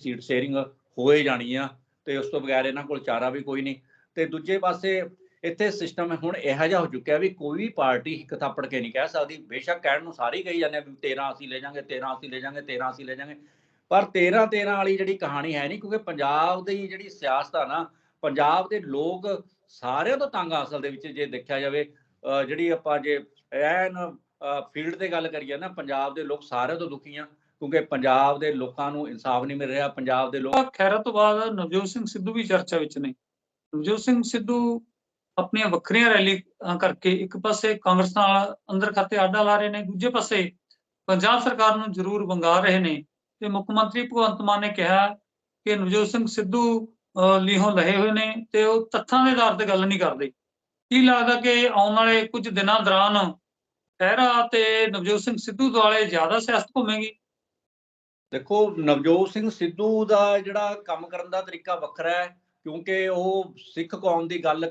Seat sharing ਹੋਏ ਜਾਣੀ ਆ, ਤੇ ਉਸ ਤੋਂ ਬਗੈਰ ਇਹਨਾਂ ਕੋਲ ਚਾਰਾ ਵੀ ਕੋਈ ਨਹੀਂ। ਤੇ ਦੂਜੇ ਪਾਸੇ ਇੱਥੇ ਸਿਸਟਮ ਹੁਣ ਇਹੋ ਜਿਹਾ ਹੋ ਚੁੱਕਿਆ ਵੀ ਕੋਈ ਵੀ ਪਾਰਟੀ ਇੱਕ ਥੱਪੜ ਕੇ ਨਹੀਂ ਕਹਿ ਸਕਦੀ। ਬੇਸ਼ੱਕ ਕਹਿਣ ਨੂੰ ਸਾਰੇ ਕਹੀ ਜਾਂਦੇ ਆ ਵੀ 13 ਅਸੀਂ ਲੈ ਜਾਾਂਗੇ 13 ਅਸੀਂ ਲੈ ਜਾਾਂਗੇ 13 ਅਸੀਂ ਲੈ ਜਾਾਂਗੇ ਪਰ 13 13 ਵਾਲੀ ਜਿਹੜੀ ਕਹਾਣੀ ਹੈ ਨਹੀਂ, ਕਿਉਂਕਿ ਪੰਜਾਬ ਦੀ ਜਿਹੜੀ ਸਿਆਸਤ ਆ ਨਾ, ਪੰਜਾਬ ਦੇ ਲੋਕ ਸਾਰਿਆਂ ਤੋਂ ਤੰਗ ਅਸਲ ਦੇ ਵਿੱਚ, ਜੇ ਦੇਖਿਆ ਜਾਵੇ ਅਹ ਜਿਹੜੀ ਆਪਾਂ ਜੇ ਐਨ ਫੀਲਡ ਤੇ ਗੱਲ ਕਰੀਏ ਨਾ, ਪੰਜਾਬ ਦੇ ਲੋਕ ਸਾਰਿਆਂ ਤੋਂ ਦੁਖੀ ਆ। ਕਿਉਂਕਿ ਪੰਜਾਬ ਦੇ ਲੋਕਾਂ ਨੂੰ ਇਨਸਾਫ ਨਹੀਂ ਮਿਲ ਰਿਹਾ ਪੰਜਾਬ ਦੇ ਲੋਕ ਖੈਰਾ ਤੋਂ ਬਾਅਦ ਨਵਜੋਤ ਸਿੰਘ ਸਿੱਧੂ ਵੀ ਚਰਚਾ ਵਿੱਚ ਨੇ। ਨਵਜੋਤ ਸਿੰਘ ਸਿੱਧੂ ਆਪਣੀਆਂ ਵੱਖਰੀਆਂ ਰੈਲੀ ਕਰਕੇ ਇੱਕ ਪਾਸੇ ਕਾਂਗਰਸ ਨਾਲ ਅੰਦਰ ਖਾਤੇ ਆਡਾ ਲਾ ਰਹੇ ਨੇ ਦੂਜੇ ਪਾਸੇ ਪੰਜਾਬ ਸਰਕਾਰ ਨੂੰ ਜ਼ਰੂਰ ਵੰਗਾ ਰਹੇ ਨੇ। ਤੇ ਮੁੱਖ ਮੰਤਰੀ ਭਗਵੰਤ ਮਾਨ ਨੇ ਕਿਹਾ ਕਿ ਨਵਜੋਤ ਸਿੰਘ ਸਿੱਧੂ ਅਹ, ਲੀਹੋਂ ਲਹੇ ਹੋਏ ਨੇ ਤੇ ਉਹ ਤੱਥਾਂ ਦੇ ਆਧਾਰ ਤੇ ਗੱਲ ਨਹੀਂ ਕਰਦੇ। ਕੀ ਲੱਗਦਾ ਕਿ ਆਉਣ ਵਾਲੇ ਕੁਝ ਦਿਨਾਂ ਦੌਰਾਨ ਖਹਿਰਾ ਤੇ ਨਵਜੋਤ ਸਿੰਘ ਸਿੱਧੂ ਦੁਆਲੇ ਜ਼ਿਆਦਾ ਸਿਆਸਤ ਘੁੰਮੇਗੀ? ਦੇਖੋ, ਨਵਜੋਤ ਸਿੰਘ ਸਿੱਧੂ ਦਾ ਜਿਹੜਾ ਕੰਮ ਕਰਨ ਦਾ ਤਰੀਕਾ ਵੱਖਰਾ ਹੈ, ਕਿਉਂਕਿ ਉਹ ਸਿੱਖ ਕੌਮ ਦੀ ਗੱਲ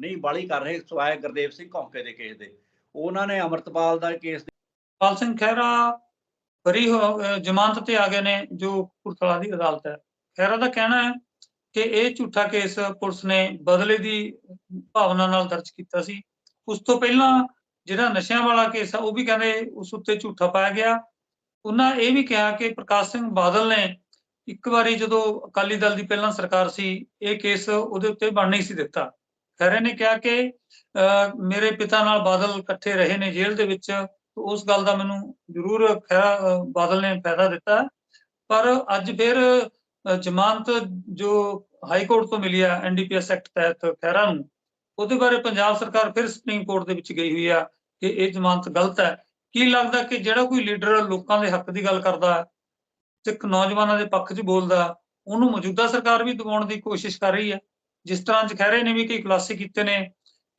ਨਹੀਂ ਬਾਲੀ ਕਰ ਰਹੇ ਸਵਾਏ ਗੁਰਦੇਵ ਸਿੰਘ ਕੌਂਕੇ ਦੇ ਕੇਸ ਦੇ। ਉਹਨਾਂ ਨੇ ਅਮਰਤਪਾਲ ਦਾ ਕੇਸ ਪਾਲ ਸਿੰਘ ਖਹਿਰਾ ਬਰੀ ਜ਼ਮਾਨਤ ਤੇ ਆ ਗਏ ਨੇ, ਜੋ ਪੁਰਤਲਾ ਦੀ ਅਦਾਲਤ ਹੈ। ਖਹਿਰਾ ਦਾ ਕਹਿਣਾ ਹੈ ਕਿ ਇਹ ਝੂਠਾ ਕੇਸ ਪੁਲਿਸ ਨੇ ਬਦਲੇ ਦੀ ਭਾਵਨਾ ਨਾਲ ਦਰਜ ਕੀਤਾ ਸੀ। ਉਸ ਤੋਂ ਪਹਿਲਾਂ ਜਿਹੜਾ ਨਸ਼ਿਆਂ ਵਾਲਾ ਕੇਸ ਆ, ਉਹ ਵੀ ਕਹਿੰਦੇ ਉਸ ਉੱਤੇ ਝੂਠਾ ਪਾਇਆ ਗਿਆ। ਉਹਨਾਂ ਇਹ ਵੀ ਕਿਹਾ ਕਿ ਪ੍ਰਕਾਸ਼ ਸਿੰਘ ਬਾਦਲ ਨੇ ਇੱਕ ਵਾਰੀ ਜਦੋਂ ਅਕਾਲੀ ਦਲ ਦੀ ਪਹਿਲਾਂ ਸਰਕਾਰ ਸੀ ਇਹ ਕੇਸ ਉਹਦੇ ਉੱਤੇ ਬਣ ਨਹੀਂ ਸੀ ਦਿੱਤਾ। ਖਹਿਰੇ ਨੇ ਕਿਹਾ ਕਿ ਅਹ, ਮੇਰੇ ਪਿਤਾ ਨਾਲ ਬਾਦਲ ਇਕੱਠੇ ਰਹੇ ਨੇ ਜੇਲ੍ਹ ਦੇ ਵਿੱਚ ਉਸ ਗੱਲ ਦਾ ਮੈਨੂੰ ਜ਼ਰੂਰ ਖਹਿਰਾ ਬਾਦਲ ਨੇ ਫਾਇਦਾ ਦਿੱਤਾ। ਪਰ ਅੱਜ ਫਿਰ ਜ਼ਮਾਨਤ ਜੋ ਹਾਈ ਕੋਰਟ ਤੋਂ ਮਿਲੀ ਆ ਐਨਡੀਪੀਐਸ ਐਕਟ ਤਹਿਤ ਖਹਿਰਾ ਨੂੰ ਉਹਦੇ ਬਾਰੇ ਪੰਜਾਬ ਸਰਕਾਰ ਫਿਰ ਸੁਪਰੀਮ ਕੋਰਟ ਦੇ ਵਿੱਚ ਗਈ ਹੋਈ ਆ ਕਿ ਇਹ ਜ਼ਮਾਨਤ ਗਲਤ ਹੈ। ਕੀ ਲੱਗਦਾ ਕਿ ਜਿਹੜਾ ਕੋਈ ਲੀਡਰ ਲੋਕਾਂ ਦੇ ਹੱਕ ਦੀ ਗੱਲ ਕਰਦਾ ਹੈ, ਸਿੱਖ ਨੌਜਵਾਨਾਂ ਦੇ ਪੱਖ 'ਚ ਬੋਲਦਾ ਉਹਨੂੰ ਮੌਜੂਦਾ ਸਰਕਾਰ ਵੀ ਦਬਾਉਣ ਦੀ ਕੋਸ਼ਿਸ਼ ਕਰ ਰਹੀ ਹੈ। ਜਿਸ ਤਰ੍ਹਾਂ ਚ ਖਹਿਰੇ ਨੇ ਵੀ ਕਈ ਖੁਲਾਸੇ ਕੀਤੇ ਨੇ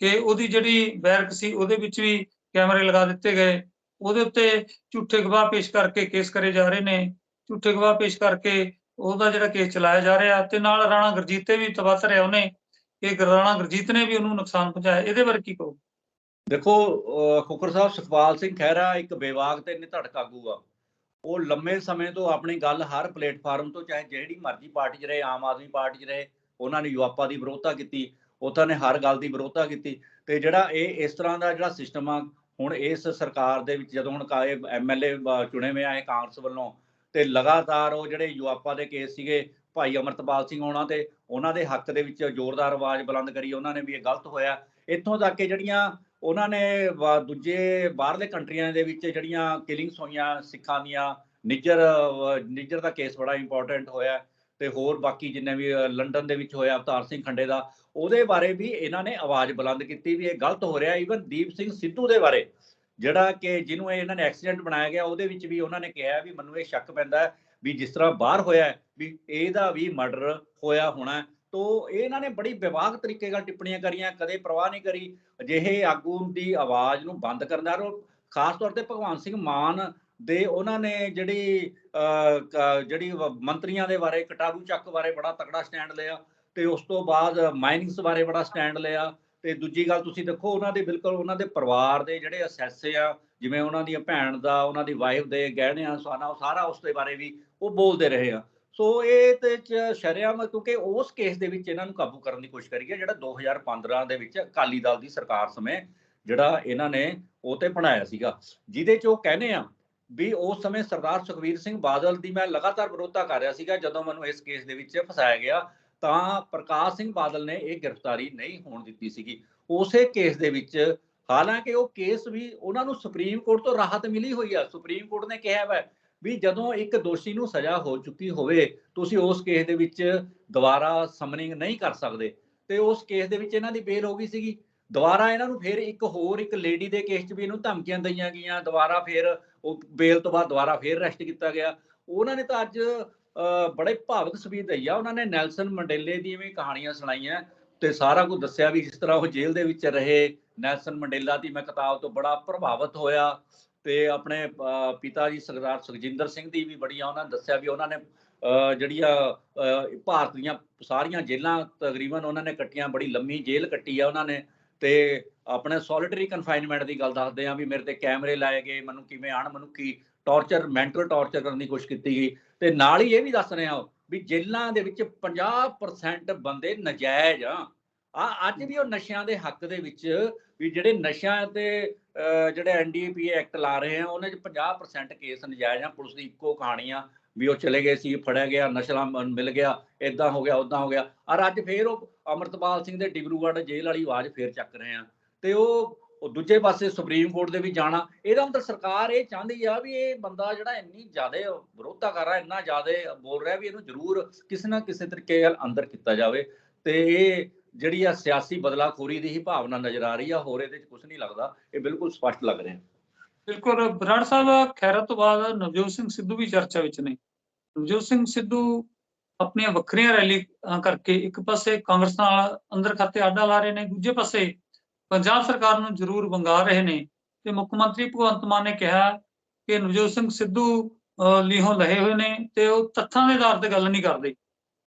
ਕਿ ਉਹਦੀ ਜਿਹੜੀ ਬੈਰਕ ਸੀ ਉਹਦੇ ਵਿੱਚ ਵੀ ਕੈਮਰੇ ਲਗਾ ਦਿੱਤੇ ਗਏ। ਉਹਦੇ ਉੱਤੇ ਝੂਠੇ ਗਵਾਹ ਪੇਸ਼ ਕਰਕੇ ਕੇਸ ਕਰੇ ਜਾ ਰਹੇ ਨੇ। ਝੂਠੇ ਗਵਾਹ ਪੇਸ਼ ਕਰਕੇ ਉਹਦਾ ਜਿਹੜਾ ਕੇਸ ਚਲਾਇਆ ਜਾ ਰਿਹਾ ਤੇ ਨਾਲ ਰਾਣਾ ਗੁਰਜੀਤ ਤੇ ਵੀ ਤਬਤ ਰਿਹਾ ਉਹਨੇ। ਕਿ ਰਾਣਾ ਗੁਰਜੀਤ ਨੇ ਵੀ ਉਹਨੂੰ ਨੁਕਸਾਨ ਪਹੁੰਚਾਇਆ। ਇਹਦੇ ਬਾਰੇ ਕੀ ਕਹੋ ਦੇਖੋ, ਅਹ, ਖੁਖਰ ਸਾਹਿਬ ਸੁਖਪਾਲ ਸਿੰਘ ਖਹਿਰਾ ਇੱਕ ਬੇਵਾਕ ਤੇ ਨਿਧੜਕ ਆਗੂ ਆ। ਉਹ ਲੰਮੇ ਸਮੇਂ ਤੋਂ ਆਪਣੀ ਗੱਲ ਹਰ ਪਲੇਟਫਾਰਮ ਤੋਂ, ਚਾਹੇ ਜਿਹੜੀ ਮਰਜ਼ੀ ਪਾਰਟੀ 'ਚ ਰਹੇ, ਆਮ ਆਦਮੀ ਪਾਰਟੀ 'ਚ ਰਹੇ, ਉਹਨਾਂ ਨੇ ਯੂਆਪਾ ਦੀ ਵਿਰੋਧਤਾ ਕੀਤੀ ਉਹਨਾਂ ਨੇ ਹਰ ਗੱਲ ਦੀ ਵਿਰੋਧਤਾ ਕੀਤੀ। ਤੇ ਜਿਹੜਾ ਇਹ ਇਸ ਤਰ੍ਹਾਂ ਦਾ ਜਿਹੜਾ ਸਿਸਟਮ ਆ, ਹੁਣ ਇਸ ਸਰਕਾਰ ਦੇ ਵਿੱਚ ਜਦੋਂ ਹੁਣ ਕਾਏ ਐਮਐਲਏ ਚੁਣੇ ਹੋਏ ਆ ਇਹ ਕਾਂਗਰਸ ਵੱਲੋਂ, ਤੇ ਲਗਾਤਾਰ ਉਹ ਜਿਹੜੇ ਯੂਆਪਾ ਦੇ ਕੇਸ ਸੀਗੇ, ਭਾਈ ਅਮਰਤਪਾਲ ਸਿੰਘ ਹੋਣਾ ਤੇ ਉਹਨਾਂ ਦੇ ਹੱਕ ਦੇ ਵਿੱਚ ਜ਼ੋਰਦਾਰ ਆਵਾਜ਼ ਬੁਲੰਦ ਕਰੀ, ਉਹਨਾਂ ਨੇ ਵੀ ਇਹ ਗਲਤ ਹੋਇਆ। ਇੱਥੋਂ ਤੱਕ ਕਿ ਜਿਹੜੀਆਂ ਉਹਨਾਂ ਨੇ ਵਾ- ਦੂਜੇ ਬਾਹਰਲੇ ਕੰਟਰੀਆਂ ਦੇ ਵਿੱਚ ਜਿਹੜੀਆਂ ਕਿਲਿੰਗਸ ਹੋਈਆਂ ਸਿੱਖਾਂ ਦੀਆਂ, ਨਿੱਜਰ ਨਿੱਜਰ ਦਾ ਕੇਸ ਬੜਾ ਇੰਪੋਰਟੈਂਟ ਹੋਇਆ ਤੇ ਹੋਰ ਬਾਕੀ ਜਿੰਨੇ ਵੀ ਲੰਡਨ ਦੇ ਵਿੱਚ ਹੋਇਆ ਅਵਤਾਰ ਸਿੰਘ ਖੰਡੇ ਦਾ, ਉਹਦੇ ਬਾਰੇ ਵੀ ਇਹਨਾਂ ਨੇ ਆਵਾਜ਼ ਬੁਲੰਦ ਕੀਤੀ ਵੀ ਇਹ ਗਲਤ ਹੋ ਰਿਹਾ ਈਵਨ ਦੀਪ ਸਿੰਘ ਸਿੱਧੂ ਦੇ ਬਾਰੇ, ਜਿਹੜਾ ਕਿ ਜਿਹਨੂੰ ਇਹਨਾਂ ਨੇ ਐਕਸੀਡੈਂਟ ਬਣਾਇਆ ਗਿਆ, ਉਹਦੇ ਵਿੱਚ ਵੀ ਉਹਨਾਂ ਨੇ ਕਿਹਾ ਵੀ ਮੈਨੂੰ ਇਹ ਸ਼ੱਕ ਪੈਂਦਾ ਵੀ ਜਿਸ ਤਰ੍ਹਾਂ ਬਾਹਰ ਹੋਇਆ, ਵੀ ਇਹਦਾ ਵੀ ਮਰਡਰ ਹੋਇਆ ਹੋਣਾ ਤੋ ਇਹ ਇਹਨਾਂ ਨੇ ਬੜੀ ਵਿਵਾਕ ਤਰੀਕੇ ਨਾਲ ਟਿੱਪਣੀਆਂ ਕਰੀਆਂ ਕਦੇ ਪ੍ਰਵਾਹ ਨਹੀਂ ਕਰੀ। ਅਜਿਹੇ ਆਗੂ ਦੀ ਆਵਾਜ਼ ਨੂੰ ਬੰਦ ਕਰਨ ਦਾ ਖਾਸ ਤੌਰ ਤੇ ਭਗਵੰਤ ਸਿੰਘ ਮਾਨ ਦੇ ਉਹਨਾਂ ਨੇ ਜਿਹੜੀ ਅਹ, ਜਿਹੜੀ ਮੰਤਰੀਆਂ ਦੇ ਬਾਰੇ ਕਟਾਰੂ ਚੱਕ ਬਾਰੇ ਬੜਾ ਤਕੜਾ ਸਟੈਂਡ ਲਿਆ ਤੇ ਉਸ ਤੋਂ ਬਾਅਦ ਮਾਈਨਿੰਗਸ ਬਾਰੇ ਬੜਾ ਸਟੈਂਡ ਲਿਆ ਤੇ ਦੂਜੀ ਗੱਲ ਤੁਸੀਂ ਦੇਖੋ ਉਹਨਾਂ ਦੇ ਬਿਲਕੁਲ ਉਹਨਾਂ ਦੇ ਪਰਿਵਾਰ ਦੇ ਜਿਹੜੇ ਅਸੈਸੇ ਆ ਜਿਵੇਂ ਉਹਨਾਂ ਦੀ ਭੈਣ ਦਾ ਉਹਨਾਂ ਦੀ ਵਾਈਫ ਦੇ ਗਹਿਣਿਆਂ ਸੋਨਾ ਉਹ ਸਾਰਾ ਉਸ ਦੇ ਬਾਰੇ ਵੀ ਉਹ ਬੋਲਦੇ ਰਹੇ ਆ। ਸੋ ਇਹ ਤੇ ਚ ਸ਼ਰਿਆਮ, ਕਿਉਂਕਿ ਉਸ ਕੇਸ ਦੇ ਵਿੱਚ ਇਹਨਾਂ ਨੂੰ ਕਾਬੂ ਕਰਨ ਦੀ ਕੋਸ਼ਿਸ਼ ਕਰੀ ਹੈ ਜਿਹੜਾ 2015 ਦੇ ਵਿੱਚ ਅਕਾਲੀ ਦਲ ਦੀ ਸਰਕਾਰ ਸਮੇਂ ਜਿਹੜਾ ਇਹਨਾਂ ਨੇ ਉਹ ਤੇ ਬਣਾਇਆ ਸੀਗਾ। ਜਿਹਦੇ ਚ ਉਹ ਕਹਿੰਦੇ ਆ ਵੀ ਉਸ ਸਮੇਂ ਸਰਦਾਰ ਸੁਖਵੀਰ ਸਿੰਘ ਬਾਦਲ ਦੀ ਮੈਂ ਲਗਾਤਾਰ ਵਿਰੋਧਤਾ ਕਰ ਰਿਹਾ ਸੀਗਾ, ਜਦੋਂ ਮੈਨੂੰ ਇਸ ਕੇਸ ਦੇ ਵਿੱਚ ਫਸਾਇਆ ਗਿਆ, ਤਾਂ ਪ੍ਰਕਾਸ਼ ਸਿੰਘ ਬਾਦਲ ਨੇ ਇਹ ਗ੍ਰਿਫਤਾਰੀ ਨਹੀਂ ਹੋਣ ਦਿੱਤੀ ਸੀਗੀ। ਉਸੇ ਕੇਸ ਦੇ ਵਿੱਚ ਹਾਲਾਂਕਿ ਉਹ ਕੇਸ ਵੀ ਉਹਨਾਂ ਨੂੰ ਸੁਪਰੀਮ ਕੋਰਟ ਤੋਂ ਰਾਹਤ ਮਿਲੀ ਹੋਈ ਆ। ਸੁਪਰੀਮ ਕੋਰਟ ਨੇ ਕਿਹਾ ਵਾ ਵੀ ਜਦੋਂ ਇੱਕ ਦੋਸ਼ੀ ਨੂੰ ਸਜ਼ਾ ਹੋ ਚੁੱਕੀ ਹੋਵੇ ਤੁਸੀਂ ਉਸ ਕੇਸ ਦੇ ਵਿੱਚ ਦੁਬਾਰਾ ਸਮਨਿੰਗ ਨਹੀਂ ਕਰ ਸਕਦੇ। ਤੇ ਉਸ ਕੇਸ ਦੇ ਵਿੱਚ ਇਹਨਾਂ ਦੀ ਬੇਲ ਹੋ ਗਈ ਸੀਗੀ। ਦੁਬਾਰਾ ਇਹਨਾਂ ਨੂੰ ਫਿਰ ਇੱਕ ਹੋਰ ਇੱਕ ਲੇਡੀ ਦੇ ਕੇਸ 'ਚ ਵੀ ਇਹਨੂੰ ਧਮਕੀਆਂ ਦਈਆਂ ਗਈਆਂ। ਦੁਬਾਰਾ ਫਿਰ ਉਹ ਬੇਲ ਤੋਂ ਬਾਅਦ ਦੁਬਾਰਾ ਫਿਰ ਅਰੈਸਟ ਕੀਤਾ ਗਿਆ। ਉਹਨਾਂ ਨੇ ਤਾਂ ਅੱਜ ਅਹ, ਬੜੇ ਭਾਵਕ ਸਬੀਤ ਦਈ ਆ। ਉਹਨਾਂ ਨੇ ਨੈਲਸਨ ਮੰਡੇਲੇ ਦੀਆਂ ਵੀ ਕਹਾਣੀਆਂ ਸੁਣਾਈਆਂ ਤੇ ਸਾਰਾ ਕੁਝ ਦੱਸਿਆ ਵੀ ਜਿਸ ਤਰ੍ਹਾਂ ਉਹ ਜੇਲ੍ਹ ਦੇ ਵਿੱਚ ਰਹੇ। ਨੈਲਸਨ ਮੰਡੇਲਾ ਦੀ ਮੈਂ ਕਿਤਾਬ ਤੋਂ ਬੜਾ ਪ੍ਰਭਾਵਿਤ ਹੋਇਆ। ਤੇ ਆਪਣੇ ਪਿਤਾ ਜੀ ਸਰਦਾਰ ਸੁਖਜਿੰਦਰ ਸਿੰਘ ਦੀ ਵੀ ਬੜੀਆਂ ਉਹਨਾਂ ਨੇ ਦੱਸਿਆ ਵੀ ਉਹਨਾਂ ਨੇ ਜਿਹੜੀਆਂ ਭਾਰਤ ਦੀਆਂ ਸਾਰੀਆਂ ਜੇਲ੍ਹਾਂ ਤਕਰੀਬਨ ਉਹਨਾਂ ਨੇ ਕੱਟੀਆਂ, ਬੜੀ ਲੰਮੀ ਜੇਲ੍ਹ ਕੱਟੀ ਆ ਉਹਨਾਂ ਨੇ ਤੇ ਆਪਣੇ ਸੋਲਿਟਰੀ ਕਨਫਾਈਨਮੈਂਟ ਦੀ ਗੱਲ ਦੱਸਦੇ ਆ ਵੀ ਮੇਰੇ ਤੇ ਕੈਮਰੇ ਲਾਏ ਗਏ, ਮੈਨੂੰ ਕਿਵੇਂ ਆਉਣ, ਮੈਨੂੰ ਕੀ ਟੌਰਚਰ ਮੈਂਟਲ ਟੌਰਚਰ ਕਰਨ ਦੀ ਕੋਸ਼ਿਸ਼ ਕੀਤੀ ਗਈ। ਤੇ ਨਾਲ ਹੀ ਇਹ ਵੀ ਦੱਸ ਰਹੇ ਆ ਉਹ ਵੀ ਜੇਲ੍ਹਾਂ ਦੇ ਵਿੱਚ 50% ਬੰਦੇ ਨਜਾਇਜ਼ ਆ, ਅੱਜ ਵੀ ਉਹ ਨਸ਼ਿਆਂ ਦੇ ਹੱਕ ਦੇ ਵਿੱਚ ਵੀ ਜਿਹੜੇ ਨਸ਼ਿਆਂ ਤੇ ਜਿਹੜੇ ਐਨਡੀਪੀ ਐਕਟ ਲਾ ਰਹੇ ਆ, ਉਹਨਾਂ 'ਚ 50% ਕੇਸ ਨਜਾਇਜ਼ ਆ, ਪੁਲਿਸ ਦੀ ਇੱਕੋ ਕਹਾਣੀ ਆ ਵੀ ਉਹ ਚਲੇ ਗਏ ਸੀ, ਫੜਿਆ ਗਿਆ, ਨਸ਼ਾ ਮਿਲ ਗਿਆ ਇਦਾਂ ਹੋ ਗਿਆ ਉਦਾਂ ਹੋ ਗਿਆ। ਔਰ ਅੱਜ ਫੇਰ ਉਹ ਅਮਰਤਪਾਲ ਸਿੰਘ ਦੇ ਡਿਬਰੂਗੜ੍ਹ ਜੇਲ੍ਹ ਵਾਲੀ ਆਵਾਜ਼ ਫੇਰ ਚੱਕ ਰਹੇ ਆ। ਤੇ ਉਹ ਉਹ ਦੂਜੇ ਪਾਸੇ ਸੁਪਰੀਮ ਕੋਰਟ ਦੇ ਵੀ ਜਾਣਾ। ਇਹਦਾ ਮਤਲਬ ਸਰਕਾਰ ਇਹ ਚਾਹੁੰਦੀ ਆ ਵੀ ਇਹ ਬੰਦਾ ਜਿਹੜਾ ਇੰਨੀ ਜ਼ਿਆਦਾ ਵਿਰੋਧਤਾ ਕਰ ਰਿਹਾ ਇੰਨਾ ਜ਼ਿਆਦਾ ਬੋਲ ਰਿਹਾ ਵੀ ਇਹਨੂੰ ਜ਼ਰੂਰ ਕਿਸੇ ਨਾ ਕਿਸੇ ਤਰੀਕੇ ਨਾਲ ਅੰਦਰ ਕੀਤਾ ਜਾਵੇ। ਤੇ ਇਹ ਜਿਹੜੀ ਆ ਸਿਆਸੀ ਬਦਲਾਖੋਰੀ ਦੀ ਹੀ ਭਾਵਨਾ ਨਜ਼ਰ ਆ ਰਹੀ ਆ ਹੋਰ ਇਹਦੇ ਚ ਕੁਝ ਨਹੀਂ ਲੱਗਦਾ ਇਹ ਬਿਲਕੁਲ ਸਪਸ਼ਟ ਲੱਗ ਰਿਹਾ। ਬਿਲਕੁਲ ਬਰਾੜ ਸਾਹਿਬ ਖੈਰਤ ਤੋਂ ਬਾਅਦ ਨਵਜੋਤ ਸਿੰਘ ਸਿੱਧੂ ਵੀ ਚਰਚਾ ਵਿੱਚ ਨੇ। ਨਵਜੋਤ ਸਿੰਘ ਸਿੱਧੂ ਆਪਣੀਆਂ ਵੱਖਰੀਆਂ ਰੈਲੀ ਕਰਕੇ ਇੱਕ ਪਾਸੇ ਕਾਂਗਰਸ ਨਾਲ ਅੰਦਰ ਖਾਤੇ ਆਡਾ ਲਾ ਰਹੇ ਨੇ ਦੂਜੇ ਪਾਸੇ ਪੰਜਾਬ ਸਰਕਾਰ ਨੂੰ ਜ਼ਰੂਰ ਵੰਗਾ ਰਹੇ ਨੇ। ਤੇ ਮੁੱਖ ਮੰਤਰੀ ਭਗਵੰਤ ਮਾਨ ਨੇ ਕਿਹਾ ਕਿ ਨਵਜੋਤ ਸਿੰਘ ਸਿੱਧੂ ਅਹ, ਲੀਹੋਂ ਲਹੇ ਹੋਏ ਨੇ ਤੇ ਉਹ ਤੱਥਾਂ ਦੇ ਆਧਾਰ ਤੇ ਗੱਲ ਨਹੀਂ ਕਰਦੇ।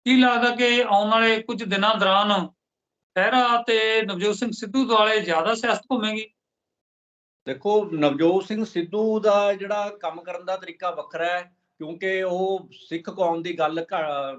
ਕੀ ਲੱਗਦਾ ਕਿ ਆਉਣ ਵਾਲੇ ਕੁਝ ਦਿਨਾਂ ਦੌਰਾਨ ਖਹਿਰਾ ਤੇ ਨਵਜੋਤ ਸਿੰਘ ਸਿੱਧੂ ਦੁਆਲੇ ਜ਼ਿਆਦਾ ਸਿਆਸਤ ਘੁੰਮੇਗੀ। ਦੇਖੋ, ਨਵਜੋਤ ਸਿੰਘ ਸਿੱਧੂ ਦਾ ਜਿਹੜਾ ਕੰਮ ਕਰਨ ਦਾ ਤਰੀਕਾ ਵੱਖਰਾ ਹੈ, ਕਿਉਂਕਿ ਉਹ ਸਿੱਖ ਕੌਮ ਦੀ ਗੱਲ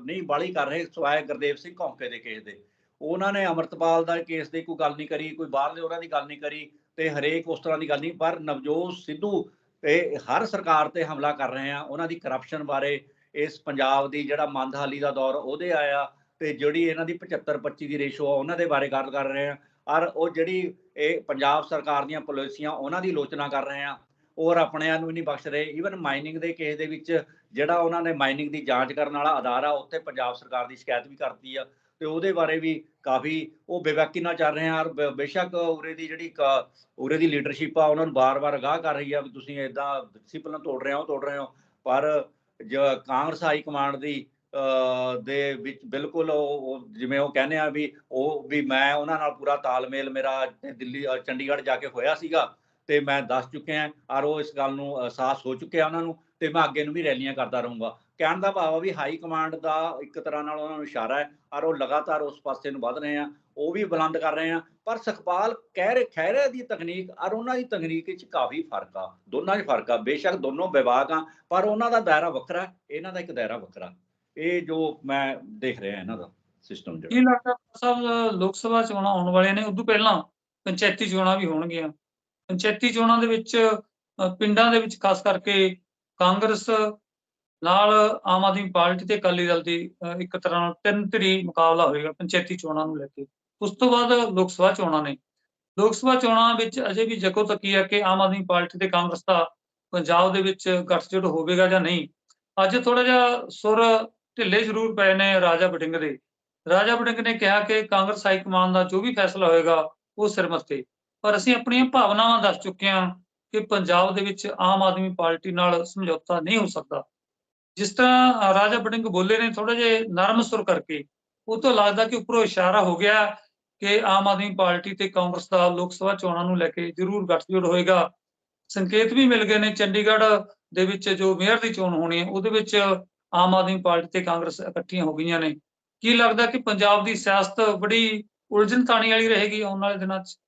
ਨਹੀਂ ਬਾਲੀ ਕਰ ਰਹੇ ਸਵਾਏ ਗੁਰਦੇਵ ਸਿੰਘ ਕੌਂਕੇ ਦੇ ਕੇਸ ਦੇ। ਉਹਨਾਂ ਨੇ ਅਮਰਤਪਾਲ ਦਾ ਕੇਸ ਦੀ ਕੋਈ ਗੱਲ ਨਹੀਂ ਕਰੀ, ਕੋਈ ਬਾਹਰਲੇ ਉਹਨਾਂ ਦੀ ਗੱਲ ਨਹੀਂ ਕਰੀ ਤੇ ਹਰੇਕ ਉਸ ਤਰ੍ਹਾਂ ਦੀ ਗੱਲ ਨਹੀਂ। ਪਰ ਨਵਜੋਤ ਸਿੱਧੂ ਇਹ ਹਰ ਸਰਕਾਰ ਤੇ ਹਮਲਾ ਕਰ ਰਹੇ ਆ, ਉਹਨਾਂ ਦੀ ਕਰਪਸ਼ਨ ਬਾਰੇ ਇਸ ਪੰਜਾਬ ਦੀ ਜਿਹੜਾ ਮੰਦਹਾਲੀ ਦਾ ਦੌਰ, ਉਹਦੇ ਆਇਆ। ਤੇ ਜਿਹੜੀ ਇਹਨਾਂ ਦੀ 75 25 ਦੀ ਰੇਸ਼ੋ ਆ, ਉਹਨਾਂ ਦੇ ਬਾਰੇ ਗੱਲ ਕਰ ਰਹੇ ਆ। ਔਰ ਉਹ ਜਿਹੜੀ ਇਹ ਪੰਜਾਬ ਸਰਕਾਰ ਦੀਆਂ ਪਾਲਿਸੀਆਂ ਉਹਨਾਂ ਦੀ ਆਲੋਚਨਾ ਕਰ ਰਹੇ ਆ। ਔਰ ਆਪਣਿਆਂ ਨੂੰ ਵੀ ਨਹੀਂ ਬਖਸ਼ ਰਹੇ। ਈਵਨ ਮਾਈਨਿੰਗ ਦੇ ਕੇਸ ਦੇ ਵਿੱਚ ਜਿਹੜਾ ਉਹਨਾਂ ਨੇ ਮਾਈਨਿੰਗ ਦੀ ਜਾਂਚ ਕਰਨ ਵਾਲਾ ਅਦਾਰਾ, ਉੱਥੇ ਪੰਜਾਬ ਸਰਕਾਰ ਦੀ ਸ਼ਿਕਾਇਤ ਵੀ ਕਰਤੀ ਆ। ਤੇ ਉਹਦੇ ਬਾਰੇ ਵੀ ਕਾਫੀ ਉਹ ਬੇਵਕੀ ਨਾਲ ਚੱਲ ਰਹੇ ਆ। ਔਰ ਬੇਸ਼ੱਕ ਉਰੇ ਦੀ ਜਿਹੜੀ ਕ- ਉਰੇ ਦੀ ਲੀਡਰਸ਼ਿਪ ਆ, ਉਹਨਾਂ ਨੂੰ ਬਾਰ-ਬਾਰ ਅਗਾਹ ਕਰ ਰਹੀ ਆ ਵੀ ਤੁਸੀਂ ਇਦਾਂ ਡਿਸਪਲਨ ਤੋੜ ਰਹੇ ਹੋ, ਤੋੜ ਰਹੇ ਹੋ। ਪਰ ਜ- ਕਾਂਗਰਸ ਹਾਈ ਕਮਾਂਡ ਦੀ ਦੇ ਵਿੱਚ ਬਿਲਕੁਲ ਉਹ ਜਿਵੇਂ ਉਹ ਕਹਿੰਦੇ ਆ ਵੀ ਉਹ ਵੀ ਮੈਂ ਉਹਨਾਂ ਨਾਲ ਪੂਰਾ ਤਾਲਮੇਲ ਮੇਰਾ ਦਿੱਲੀ ਚੰਡੀਗੜ੍ਹ ਜਾ ਕੇ ਹੋਇਆ ਸੀਗਾ ਤੇ ਮੈਂ ਦੱਸ ਚੁੱਕਿਆ ਔਰ ਉਹ ਇਸ ਗੱਲ ਨੂੰ ਅਹਿਸਾਸ ਹੋ ਚੁੱਕਿਆ ਉਹਨਾਂ ਨੂੰ ਤੇ ਮੈਂ ਅੱਗੇ ਨੂੰ ਵੀ ਰੈਲੀਆਂ ਕਰਦਾ ਰਹੂੰਗਾ। ਕਹਿਣ ਦਾ ਭਾਵ ਆ ਵੀ ਹਾਈ ਕਮਾਂਡ ਦਾ ਇੱਕ ਤਰ੍ਹਾਂ ਨਾਲ ਉਹਨਾਂ ਨੂੰ ਇਸ਼ਾਰਾ ਹੈ, ਔਰ ਉਹ ਲਗਾਤਾਰ ਉਸ ਪਾਸੇ ਨੂੰ ਵੱਧ ਰਹੇ ਆ, ਉਹ ਵੀ ਬੁਲੰਦ ਕਰ ਰਹੇ ਆ, ਪਰ ਸੁਖਪਾਲ ਕਹਿ ਰਹੇ ਖਹਿਰੇ ਦੀ ਤਕਨੀਕ ਔਰ ਉਹਨਾਂ ਦੀ ਤਕਨੀਕ ਵਿੱਚ ਕਾਫੀ ਫ਼ਰਕ ਆ, ਦੋਨਾਂ 'ਚ ਫ਼ਰਕ ਆ, ਬੇਸ਼ੱਕ ਦੋਨੋਂ ਵਿਭਾਗ ਆ, ਪਰ ਉਹਨਾਂ ਦਾ ਦਾਇਰਾ ਵੱਖਰਾ, ਇਹਨਾਂ ਦਾ ਇੱਕ ਦਾਇਰਾ ਵੱਖਰਾ। ਇਹ ਜੋ ਮੈਂ ਦੇਖ ਰਿਹਾ ਇਹਨਾਂ ਦਾ ਸਿਸਟਮ ਜਿਹੜਾ। ਕੀ ਲੱਗਦਾ ਸਾਹਿਬ, ਲੋਕ ਸਭਾ ਚੋਣਾਂ ਆਉਣ ਵਾਲੀਆਂ ਨੇ, ਉਦੋਂ ਪਹਿਲਾਂ ਪੰਚਾਇਤੀ ਚੋਣਾਂ ਵੀ ਹੋਣਗੀਆਂ। ਪੰਚਾਇਤੀ ਚੋਣਾਂ ਦੇ ਵਿੱਚ ਪਿੰਡਾਂ ਦੇ ਵਿੱਚ ਖਾਸ ਕਰਕੇ ਕਾਂਗਰਸ ਨਾਲ ਆਮ ਆਦਮੀ ਪਾਰਟੀ ਤੇ ਅਕਾਲੀ ਦਲ ਦੀ ਇੱਕ ਤਰ੍ਹਾਂ ਨਾਲ ਤਿੰਨ ਧਿਰੀ ਮੁਕਾਬਲਾ ਹੋਏਗਾ ਪੰਚਾਇਤੀ ਚੋਣਾਂ ਨੂੰ ਲੈ ਕੇ। ਉਸ ਤੋਂ ਬਾਅਦ ਲੋਕ ਸਭਾ ਚੋਣਾਂ ਨੇ। ਲੋਕ ਸਭਾ ਚੋਣਾਂ ਵਿੱਚ ਅਜੇ ਵੀ ਜਕੋ ਤੱਕੀ ਹੈ ਕਿ ਆਮ ਆਦਮੀ ਪਾਰਟੀ ਤੇ ਕਾਂਗਰਸ ਦਾ ਪੰਜਾਬ ਦੇ ਵਿੱਚ ਗੱਠਜੋੜ ਹੋਵੇਗਾ ਜਾਂ ਨਹੀਂ। ਅੱਜ ਥੋੜਾ ਜਿਹਾ ਸੁਰ ਢਿੱਲੇ ਜ਼ਰੂਰ ਪਏ ਨੇ ਰਾਜਾ ਬਟਿੰਗ ਦੇ। ਰਾਜਾ ਬਟਿੰਗ ਨੇ ਕਿਹਾ ਕਿ ਕਾਂਗਰਸ ਹਾਈ ਕਮਾਨ ਦਾ ਜੋ ਵੀ ਫੈਸਲਾ ਹੋਏਗਾ, ਉਹ ਸਿਰਮਤੇ ਪਰ ਅਸੀਂ ਆਪਣੀਆਂ ਭਾਵਨਾਵਾਂ ਦੱਸ ਚੁੱਕੇ ਹਾਂ ਕਿ ਪੰਜਾਬ ਦੇ ਵਿੱਚ ਆਮ ਆਦਮੀ ਪਾਰਟੀ ਨਾਲ ਸਮਝੌਤਾ ਨਹੀਂ ਹੋ ਸਕਦਾ। ਜਿਸ ਤਰ੍ਹਾਂ ਰਾਜਾ ਵੜਿੰਗ ਬੋਲੇ ਨੇ ਥੋੜਾ ਜਿਹਾ ਨਰਮ ਸੁਰ ਕਰਕੇ, ਉਹ ਤੋਂ ਲੱਗਦਾ ਕਿ ਉੱਪਰੋਂ ਇਸ਼ਾਰਾ ਹੋ ਗਿਆ ਕਿ ਆਮ ਆਦਮੀ ਪਾਰਟੀ ਤੇ ਕਾਂਗਰਸ ਦਾ ਲੋਕ ਸਭਾ ਚੋਣਾਂ ਨੂੰ ਲੈ ਕੇ ਜ਼ਰੂਰ ਗੱਠਜੋੜ ਹੋਏਗਾ। ਸੰਕੇਤ ਵੀ ਮਿਲ ਗਏ ਨੇ ਚੰਡੀਗੜ੍ਹ ਦੇ ਵਿੱਚ ਜੋ ਮੇਅਰ ਦੀ ਚੋਣ ਹੋਣੀ ਹੈ, ਉਹਦੇ ਵਿੱਚ ਆਮ ਆਦਮੀ ਪਾਰਟੀ ਤੇ ਕਾਂਗਰਸ ਇਕੱਠੀਆਂ ਹੋ ਗਈਆਂ ਨੇ। ਕੀ ਲੱਗਦਾ ਕਿ ਪੰਜਾਬ ਦੀ ਸਿਆਸਤ ਬੜੀ ਉਲਝਣ ਤਾਣੀ ਵਾਲੀ ਰਹੇਗੀ ਆਉਣ ਵਾਲੇ ਦਿਨਾਂ 'ਚ?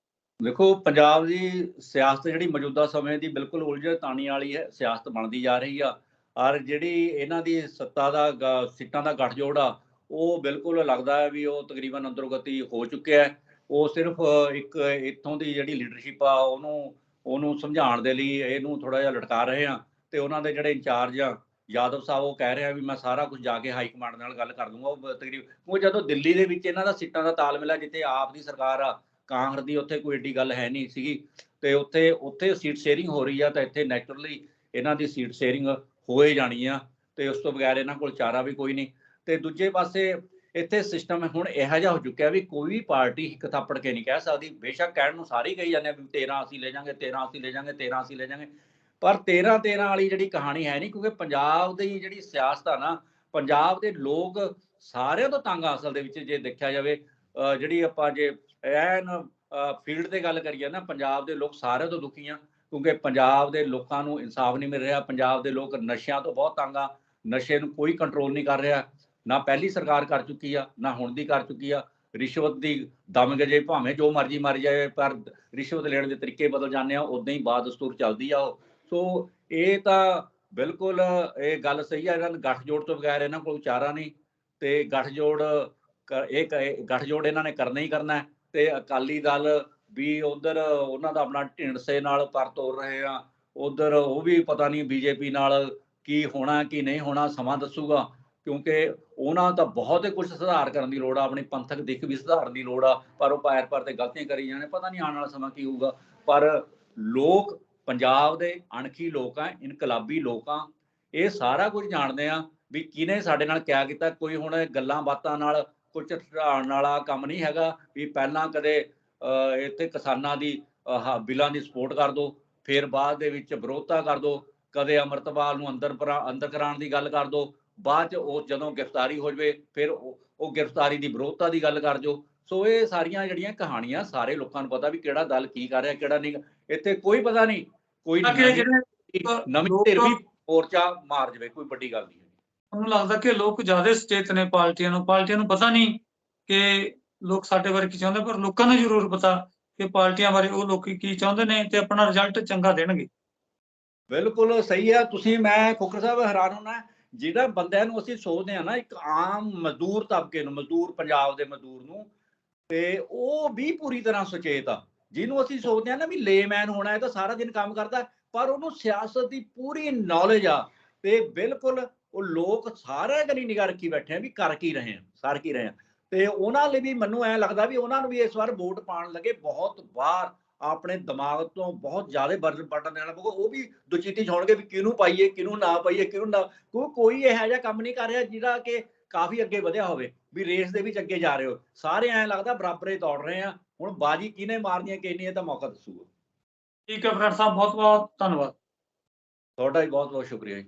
ਦੇਖੋ, ਪੰਜਾਬ ਦੀ ਸਿਆਸਤ ਜਿਹੜੀ ਮੌਜੂਦਾ ਸਮੇਂ ਦੀ ਬਿਲਕੁਲ ਉਲਝਣ ਤਾਣੀ ਵਾਲੀ ਹੈ, ਸਿਆਸਤ ਬਣਦੀ ਜਾ ਰਹੀ ਆ। ਔਰ ਜਿਹੜੀ ਇਹਨਾਂ ਦੀ ਸੱਤਾ ਦਾ ਗ- ਸੀਟਾਂ ਦਾ ਗੱਠਜੋੜ ਆ, ਉਹ ਬਿਲਕੁਲ ਲੱਗਦਾ ਹੈ ਵੀ ਉਹ ਤਕਰੀਬਨ ਅੰਦਰੋਗਤੀ ਹੋ ਚੁੱਕਿਆ ਹੈ। ਉਹ ਸਿਰਫ ਇੱਕ ਇੱਥੋਂ ਦੀ ਜਿਹੜੀ ਲੀਡਰਸ਼ਿਪ ਆ, ਉਹਨੂੰ ਉਹਨੂੰ ਸਮਝਾਉਣ ਦੇ ਲਈ ਇਹਨੂੰ ਥੋੜਾ ਜਿਹਾ ਲਟਕਾ ਰਹੇ ਆ ਤੇ ਉਹਨਾਂ ਦੇ ਜਿਹੜੇ ਇੰਚਾਰਜ ਆ ਯਾਦਵ ਸਾਹਿਬ ਉਹ ਕਹਿ ਰਿਹਾ ਵੀ ਮੈਂ ਸਾਰਾ ਕੁਝ ਜਾ ਕੇ ਹਾਈ ਕਮਾਂਡ ਨਾਲ ਗੱਲ ਕਰ ਦੂੰਗਾ ਉਹ ਬ- ਤਕਰੀਬਨ ਉਹ ਜਦੋਂ ਦਿੱਲੀ ਦੇ ਵਿੱਚ ਇਹਨਾਂ ਦਾ ਸੀਟਾਂ ਦਾ ਤਾਲਮੇਲ ਹੈ ਜਿੱਥੇ ਆਪ ਦੀ ਸਰਕਾਰ ਆ, ਕਾਂਗਰਸ ਦੀ, ਉੱਥੇ ਕੋਈ ਏਡੀ ਗੱਲ ਹੈ ਨਹੀਂ ਸੀਗੀ। ਤੇ ਉੱਥੇ ਉੱਥੇ ਸੀਟ ਸ਼ੇਅਰਿੰਗ ਹੋ ਰਹੀ ਆ, ਤਾਂ ਇੱਥੇ ਨੈਚੁਰਲੀ ਇਹਨਾਂ ਦੀ ਸੀਟ ਸ਼ੇਅਰਿੰਗ ਹੋਏ ਜਾਣੀ ਆ। ਤੇ ਉਸ ਤੋਂ ਬਗੈਰ ਇਹਨਾਂ ਕੋਲ ਚਾਰਾ ਵੀ ਕੋਈ ਨਹੀਂ। ਤੇ ਦੂਜੇ ਪਾਸੇ ਇੱਥੇ ਸਿਸਟਮ ਹੁਣ ਇਹੋ ਜਿਹਾ ਹੋ ਚੁੱਕਿਆ ਵੀ ਕੋਈ ਵੀ ਪਾਰਟੀ ਇੱਕ ਥੱਪੜ ਕੇ ਨਹੀਂ ਕਹਿ ਸਕਦੀ। ਬੇਸ਼ੱਕ ਕਹਿਣ ਨੂੰ ਸਾਰੇ ਕਹੀ ਜਾਂਦੇ ਆ ਵੀ 13 ਅਸੀਂ ਲੈ ਜਾਾਂਗੇ 13 ਅਸੀਂ ਲੈ ਜਾਾਂਗੇ 13 ਅਸੀਂ ਲੈ ਜਾਾਂਗੇ। ਪਰ 13 13 ਵਾਲੀ ਜਿਹੜੀ ਕਹਾਣੀ ਹੈ ਨਹੀਂ, ਕਿਉਂਕਿ ਪੰਜਾਬ ਦੀ ਜਿਹੜੀ ਸਿਆਸਤ ਆ ਨਾ, ਪੰਜਾਬ ਦੇ ਲੋਕ ਸਾਰਿਆਂ ਤੋਂ ਤੰਗ ਆ ਅਸਲ ਦੇ ਵਿੱਚ ਜੇ ਦੇਖਿਆ ਜਾਵੇ ਜਿਹੜੀ ਆਪਾਂ ਜੇ ਐਨ ਫੀਲਡ ਤੇ ਗੱਲ ਕਰੀਏ ਨਾ, ਪੰਜਾਬ ਦੇ ਲੋਕ ਸਾਰਿਆਂ ਤੋਂ ਦੁਖੀ ਆ, ਕਿਉਂਕਿ ਪੰਜਾਬ ਦੇ ਲੋਕਾਂ ਨੂੰ ਇਨਸਾਫ ਨਹੀਂ ਮਿਲ ਰਿਹਾ, ਪੰਜਾਬ ਦੇ ਲੋਕ ਨਸ਼ਿਆਂ ਤੋਂ ਬਹੁਤ ਤੰਗ ਆ, ਨਸ਼ੇ ਨੂੰ ਕੋਈ ਕੰਟਰੋਲ ਨਹੀਂ ਕਰ ਰਿਹਾ, ਨਾ ਪਹਿਲੀ ਸਰਕਾਰ ਕਰ ਚੁੱਕੀ ਆ, ਨਾ ਹੁਣ ਦੀ ਕਰ ਚੁੱਕੀ ਆ, ਰਿਸ਼ਵਤ ਦੀ ਦਮ ਗਜੇ ਭਾਵੇਂ ਜੋ ਮਰਜ਼ੀ ਮਰ ਜਾਏ, ਪਰ ਰਿਸ਼ਵਤ ਲੈਣ ਦੇ ਤਰੀਕੇ ਬਦਲ ਜਾਂਦੇ ਆ ਉਦਾਂ ਹੀ ਬਾਦ ਦਸਤੂਰ ਚੱਲਦੀ ਆ ਉਹ। ਸੋ ਇਹ ਤਾਂ ਬਿਲਕੁਲ, ਇਹ ਗੱਲ ਸਹੀ ਆ, ਇਹਨਾਂ ਨੂੰ ਗੱਠਜੋੜ ਤੋਂ ਬਗੈਰ ਇਹਨਾਂ ਕੋਲ ਚਾਰਾ ਨਹੀਂ ਤੇ ਗੱਠਜੋੜ ਕ- ਇਹ ਕ- ਇਹ ਗੱਠਜੋੜ ਇਹਨਾਂ ਨੇ ਕਰਨਾ ਹੀ ਕਰਨਾ ਹੈ ਤੇ ਅਕਾਲੀ ਦਲ ਵੀ ਉਧਰ ਉਹਨਾਂ ਦਾ ਆਪਣਾ ਢਿੰਡਸੇ ਨਾਲ ਪਰ ਤੋਰ ਰਹੇ ਆ, ਉਧਰ ਉਹ ਵੀ ਪਤਾ ਨਹੀਂ ਬੀਜੇਪੀ ਨਾਲ ਕੀ ਹੋਣਾ, ਕੀ ਨਹੀਂ ਹੋਣਾ, ਸਮਾਂ ਦੱਸੂਗਾ, ਕਿਉਂਕਿ ਉਹਨਾਂ ਦਾ ਬਹੁਤ ਹੀ ਕੁਝ ਸੁਧਾਰ ਕਰਨ ਦੀ ਲੋੜ ਆ, ਆਪਣੀ ਪੰਥਕ ਦਿੱਖ ਵੀ ਸੁਧਾਰਨ ਦੀ ਲੋੜ ਆ, ਪਰ ਉਹ ਪੈਰ ਪਰ ਤੇ ਗਲਤੀਆਂ ਕਰੀ ਜਾਣੇ ਪਤਾ ਨਹੀਂ ਆਉਣ ਵਾਲਾ ਸਮਾਂ ਕੀ ਹੋਊਗਾ, ਪਰ ਲੋਕ ਪੰਜਾਬ ਦੇ ਅਣਖੀ ਲੋਕ ਆ, ਇਨਕਲਾਬੀ ਲੋਕ ਆ, ਇਹ ਸਾਰਾ ਕੁਝ ਜਾਣਦੇ ਆ ਵੀ ਕਿਹਨੇ ਸਾਡੇ ਨਾਲ ਕਿਆ ਕੀਤਾ। ਕੋਈ ਹੁਣ ਗੱਲਾਂ ਬਾਤਾਂ ਨਾਲ ਕੁਝ ਝਟਾਉਣ ਵਾਲਾ ਕੰਮ ਨਹੀਂ ਹੈਗਾ ਵੀ ਪਹਿਲਾਂ ਕਦੇ ਇੱਥੇ ਕਿਸਾਨਾਂ ਦੀ ਆਹ ਬਿੱਲਾਂ ਦੀ ਸਪੋਰਟ ਕਰ ਦੋ, ਫਿਰ ਬਾਅਦ ਦੇ ਵਿੱਚ ਵਿਰੋਧਤਾ ਕਰ ਦੋ, ਕਦੇ ਅਮਰਤਪਾਲ ਨੂੰ ਅੰਦਰ ਅੰਦਰ ਕਰਾਉਣ ਦੀ ਗੱਲ ਕਰ ਦੋ, ਬਾਅਦ ਚ ਉਹ ਜਦੋਂ ਗ੍ਰਿਫਤਾਰੀ ਹੋ ਜਵੇ, ਫਿਰ ਉਹ ਉਹ ਗ੍ਰਿਫਤਾਰੀ ਦੀ ਵਿਰੋਧਤਾ ਦੀ ਗੱਲ ਕਰ ਜੋ। ਸੋ ਇਹ ਸਾਰੀਆਂ ਜਿਹੜੀਆਂ ਕਹਾਣੀਆਂ, ਸਾਰੇ ਲੋਕਾਂ ਨੂੰ ਪਤਾ ਵੀ ਕਿਹੜਾ ਦਲ ਕੀ ਕਰ ਰਿਹਾ, ਕਿਹੜਾ ਨਹੀਂ। ਇੱਥੇ ਕੋਈ ਪਤਾ ਨਹੀਂ ਕੋਈ ਕਿ ਨਵੀਂ- ਜਿਹੜੇ ਨਵੀਂ ਲੋਕ- ਧਿਰ ਵੀ ਮੋਰਚਾ ਮਾਰ ਜਵੇ ਕੋਈ ਵੱਡੀ ਗੱਲ ਨਹੀਂ ਹੈ ਮੈਨੂੰ ਲੱਗਦਾ ਕਿ ਲੋਕ ਜ਼ਿਆਦਾ ਸੁਚੇਤ ਨੇ ਪਾਰਟੀਆਂ ਨੂੰ। ਪਾਰਟੀਆਂ ਨੂੰ ਪਤਾ ਨਹੀਂ ਕਿ ਲੋਕ ਸਾਡੇ ਬਾਰੇ ਕੀ ਚਾਹੁੰਦੇ ਪਰ ਲੋਕਾਂ ਨੂੰ ਜ਼ਰੂਰ ਪਤਾ ਕਿ ਪਾਰਟੀਆਂ ਬਾਰੇ ਉਹ ਲੋਕੀ ਕੀ ਚਾਹੁੰਦੇ ਨੇ ਤੇ ਆਪਣਾ ਰਿਜ਼ਲਟ ਚੰਗਾ ਦੇਣਗੇ। ਬਿਲਕੁਲ ਸਹੀ ਆ। ਤੁਸੀਂ ਮੈਂ ਖੋਖਰ ਸਾਹਿਬ ਹੈਰਾਨ ਹੋਣਾ ਜਿਹੜਾ ਬੰਦਿਆਂ ਨੂੰ ਅਸੀਂ ਸੋਚਦੇ ਆ ਨਾ ਇੱਕ ਆਮ ਮਜ਼ਦੂਰ ਤਬਕੇ ਨੂੰ ਮਜ਼ਦੂਰ ਪੰਜਾਬ ਦੇ ਮਜ਼ਦੂਰ ਨੂੰ ਤੇ ਉਹ ਵੀ ਪੂਰੀ ਤਰ੍ਹਾਂ ਸੁਚੇਤ ਆ। ਜਿਹਨੂੰ ਅਸੀਂ ਸੋਚਦੇ ਆ ਨਾ ਵੀ ਲੇਮੈਨ ਹੋਣਾ ਹੈ ਤਾਂ ਸਾਰਾ ਦਿਨ ਕੰਮ ਕਰਦਾ ਪਰ ਉਹਨੂੰ ਸਿਆਸਤ ਦੀ ਪੂਰੀ ਨੌਲੇਜ ਆ ਤੇ ਬਿਲਕੁਲ ਉਹ ਲੋਕ ਸਾਰੇ ਗਨੀ ਨਿਗਾਹ ਰੱਖੀ ਬੈਠੇ ਆ ਵੀ ਕਰ ਕੀ ਰਹੇ ਆ, ਸਰ ਕੀ ਰਹੇ ਆ। ਤੇ ਉਹਨਾਂ ਲਈ ਵੀ ਮੈਨੂੰ ਐ ਲੱਗਦਾ ਵੀ ਉਹਨਾਂ ਨੂੰ ਵੀ ਇਸ ਵਾਰ ਵੋਟ ਪਾਉਣ ਲੱਗੇ ਬਹੁਤ ਵਾਰ ਆਪਣੇ ਦਿਮਾਗ ਤੋਂ ਬਹੁਤ ਜ਼ਿਆਦਾ ਬਟਨ ਬਟਨ ਦੇਣਾ ਪਊਗਾ ਉਹ ਵੀ ਦੁਚੀਤੀ ਹੋਣਗੇ ਵੀ ਕਿਹਨੂੰ ਪਾਈਏ, ਕਿਹਨੂੰ ਨਾ ਪਾਈਏ, ਕਿਹਨੂੰ ਨਾ ਕੋਈ ਕੋਈ ਇਹੋ ਜਿਹਾ ਕੰਮ ਨਹੀਂ ਕਰ ਰਿਹਾ ਜਿਹੜਾ ਕਿ ਕਾਫੀ ਅੱਗੇ ਵਧਿਆ ਹੋਵੇ, ਵੀ ਰੇਸ ਦੇ ਵਿੱਚ ਅੱਗੇ ਜਾ ਰਹੇ ਹੋ। ਸਾਰੇ ਐਂ ਲੱਗਦਾ ਬਰਾਬਰੇ ਦੌੜ ਰਹੇ ਆ ਹੁਣ ਬਾਜੀ ਕਿਹਨੇ ਮਾਰਨੀ ਹੈ ਕਿਹਨੇ ਇਹ ਤਾਂ ਮੌਕਾ ਦੱਸੂਗਾ। ਠੀਕ ਹੈ ਬਰਾੜ ਸਾਹਿਬ ਬਹੁਤ ਬਹੁਤ ਧੰਨਵਾਦ। ਤੁਹਾਡਾ ਵੀ ਬਹੁਤ ਬਹੁਤ ਸ਼ੁਕਰੀਆ ਜੀ।